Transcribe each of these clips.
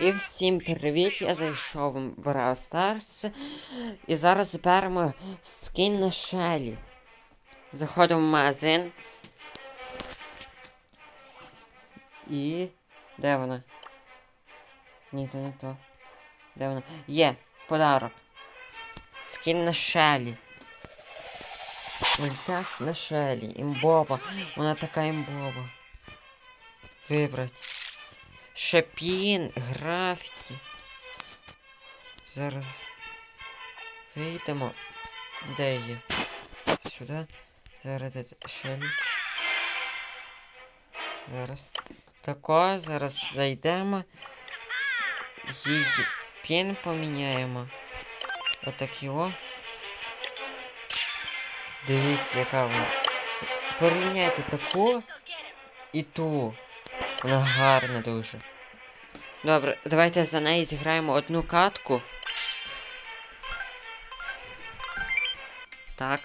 І всім привіт! Я зайшов в Brawl Stars. І зараз заберемо скін на Шелі. Заходимо в магазин. І. Де вона? Ні, то не то. Де вона? Є, подарок. Скін на Шелі. Мультяш на Шелі. Імбова. Вона така імбова. Вибрать. Шапін, графіки. Зараз вийдемо. Де є? Сюди. Зараз Шелі. Зараз. Тако, зараз зайдемо. Її пін поміняємо. Отак його. Дивіться, яка вона. Порівняйте таку і ту. Вона гарна дуже. Добре, давайте за неї зіграємо одну катку. Так.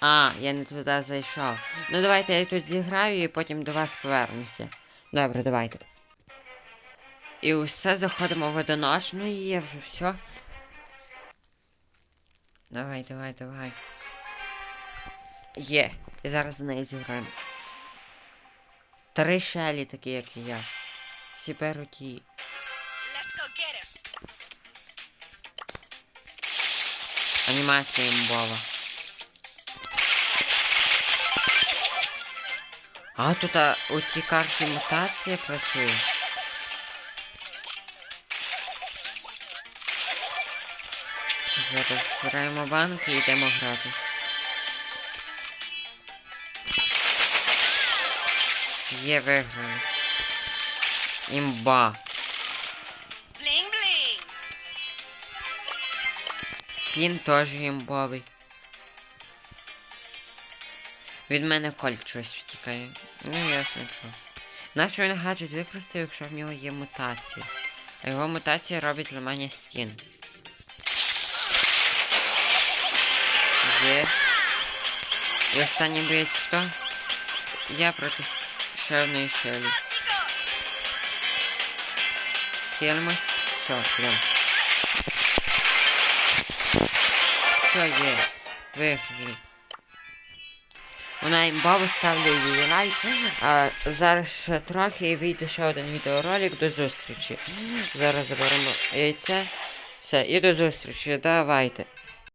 А, я не туди зайшов. Ну давайте я тут зіграю і потім до вас повернуся. Добре, давайте. І усе заходимо в одиночну і є вже все. Давай, давай, давай. Є. І зараз з неї зіграємо. Три шелі такі, як і я. Всі беруть її. Анімація імбова. А тут а, у тій карті мутація працює. Зараз збираємо банки і йдемо грати. Є виграли. Імба. Пін теж імбовий. Від мене кольт щось втікає. Ну ясно що. Нащо він гаджет використав, якщо в нього є мутація? А його мутація робить ламання стін. Є. І останній боєць хто? Я проти ш- ще одної шелі. Хельмось. Все, прям. Все є. Виграли. Вона їм бабу ставлю її лайк. А зараз ще трохи і вийде ще один відеоролик до зустрічі. Зараз заберемо яйце. Все, і до зустрічі. Давайте.